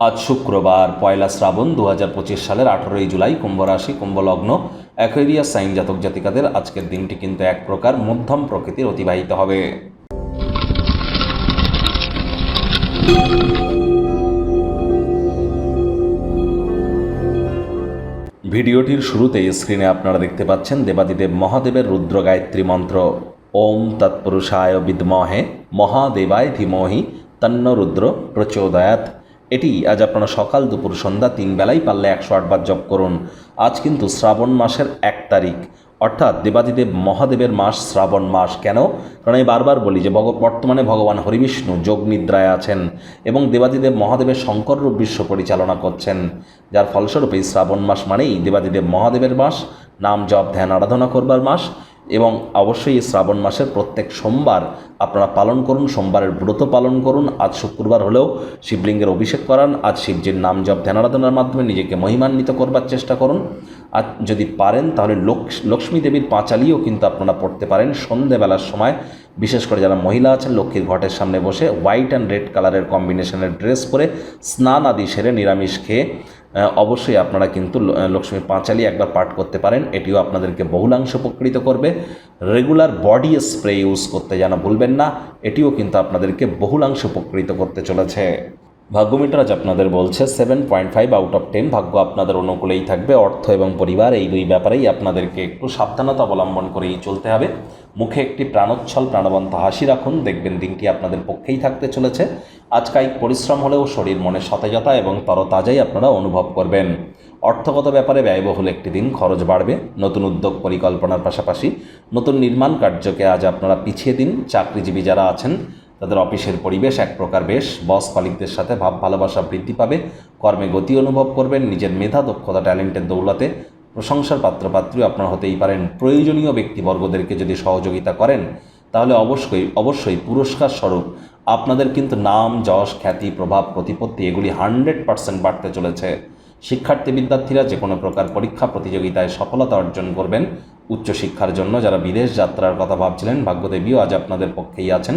আজ শুক্রবার, পয়লা শ্রাবণ দু হাজার পঁচিশ সালের আঠেরোই জুলাই কুম্ভ রাশি কুম্ভলগ্ন। অ্যাকোয়ারিয়াস সাইন জাতক জাতিকাদের আজকের দিনটি কিন্তু এক প্রকার মধ্যম প্রকৃতির অতিবাহিত হবে। ভিডিওটির শুরুতেই স্ক্রিনে আপনারা দেখতে পাচ্ছেন দেবাদিদেব মহাদেবের রুদ্র গায়ত্রী মন্ত্র। ওম তৎপুরুষায় বিদ্মহে, মহাদেবায় ধীমহি তন্ন রুদ্র প্রচোদয়াত এটি আজ আপনারা সকাল দুপুর সন্ধ্যা তিন বেলায় পারলে একশো আটবার জপ করুন। আজ কিন্তু শ্রাবণ মাসের এক তারিখ। অর্থাৎ দেবাদিদেব মহাদেবের মাস শ্রাবণ মাস। কেন? কারণ আমি বারবার বলি যে বর্তমানে ভগবান হরিবিষ্ণু যোগ নিদ্রায় আছেন এবং দেবাদিদেব মহাদেবের শঙ্কর রূপ বিশ্ব পরিচালনা করছেন। যার ফলস্বরূপ এই শ্রাবণ মাস মানেই দেবাদিদেব মহাদেবের মাস, নাম জপ, ধ্যান, আরাধনা করবার মাস এবং অবশ্যই শ্রাবণ মাসের প্রত্যেক সোমবার আপনারা পালন করুন, সোমবারের ব্রত পালন করুন। আজ শুক্রবার হলেও শিবলিঙ্গের অভিষেক করান। আজ শিবজির নাম জপ, ধ্যানারাধনার মাধ্যমে নিজেকে মহিমান্বিত করবার চেষ্টা করুন। আর যদি পারেন, তাহলে লক্ষ্মী দেবীর পাঁচালিও কিন্তু আপনারা পড়তে পারেন সন্ধেবেলার সময়। বিশেষ করে যারা মহিলা আছেন, লক্ষ্মীর ঘটের সামনে বসে হোয়াইট অ্যান্ড রেড কালারের কম্বিনেশনের ড্রেস পরে স্নান আদি সেরে নিরামিষ খেয়ে অবশ্যই আপনারা কিন্তু লক্ষ্মী পাঁচালি একবার পাঠ করতে পারেন। এটিও আপনাদেরকে বহুলাংশ উপকৃত করবে। রেগুলার বডি স্প্রে ইউজ করতে যেন ভুলবেন না, এটিও কিন্তু আপনাদেরকে বহুলাংশ উপকৃত করতে চলেছে। ভাগ্যমিটার আজ আপনাদের বলছে seven point five out of ten ভাগ্য আপনাদের অনুকূলেই থাকবে, অর্থ এবং পরিবার, এই দুই ব্যাপারেই আপনাদেরকে একটু সাবধানতা অবলম্বন করেই চলতে হবে। মুখে একটি প্রাণোচ্ছল, প্রাণবন্ত হাসি রাখুন, দেখবেন দিনটি আপনাদের পক্ষেই থাকতে চলেছে। আজ কায়িক পরিশ্রম হলেও শরীর মনে সতেজতা এবং তরতাজাই আপনারা অনুভব করবেন। অর্থগত ব্যাপারে ব্যয়বহুল একটি দিন, খরচ বাড়বে। নতুন উদ্যোগ পরিকল্পনার পাশাপাশি নতুন নির্মাণ কার্যকে আজ আপনারা পিছিয়ে দিন। চাকরিজীবী যারা আছেন তাদের অফিসের পরিবেশ এক প্রকার বেশ। বস কলিকদের সাথে ভাব ভালোবাসা বৃদ্ধি পাবে, কর্মে গতি অনুভব করবেন, নিজের মেধা, দক্ষতা, ট্যালেন্টের দৌলতে প্রশংসার পাত্রপাত্রী আপনারা হতেই পারেন। প্রয়োজনীয় ব্যক্তিবর্গদেরকে যদি সহযোগিতা করেন, তাহলে অবশ্যই অবশ্যই পুরস্কার স্বরূপ। আপনাদের কিন্তু নাম, যশ, খ্যাতি, প্রভাব, প্রতিপত্তি, এগুলি হান্ড্রেড পার্সেন্ট বাড়তে চলেছে। শিক্ষার্থী বিদ্যার্থীরা যে কোনো প্রকার পরীক্ষা, প্রতিযোগিতায় সফলতা অর্জন করবেন। উচ্চশিক্ষার জন্য যারা বিদেশ যাত্রার কথা ভাবছিলেন, ভাগ্যদেবীও আজ আপনাদের পক্ষেই আছেন।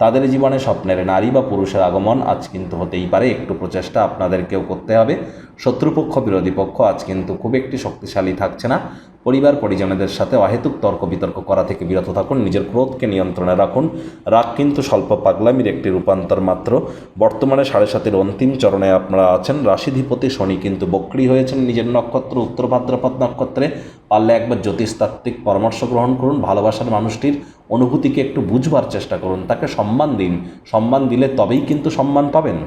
তাদের জীবনে স্বপ্নের নারী বা পুরুষের আগমন আজ কিন্তু হতেই পারে। একটু প্রচেষ্টা আপনাদেরকেও করতে হবে। শত্রুপক্ষ, বিরোধী পক্ষ আজ কিন্তু খুব একটি শক্তিশালী থাকছে না। পরিবার, পরিজনদের সাথে অহেতুক তর্ক বিতর্ক করা থেকে বিরত থাকুন। নিজের ক্রোধকে নিয়ন্ত্রণে রাখুন। রাগ কিন্তু স্বল্প পাগলামির একটি রূপান্তর মাত্র। বর্তমানে সাড়ে সাতের অন্তিম চরণে আপনারা আছেন। রাশিধিপতি শনি কিন্তু বক্রী হয়েছেন নিজের নক্ষত্র, উত্তর ভাদ্রপদ নক্ষত্রে। পারলে একবার জ্যোতিষতাত্ত্বিক পরামর্শ গ্রহণ করুন। ভালোবাসার মানুষটির অনুভূতিকে একটু বুঝবার চেষ্টা করুন তাকে সম্মান দিন। সম্মান দিলে তবেই কিন্তু সম্মান পাবেন।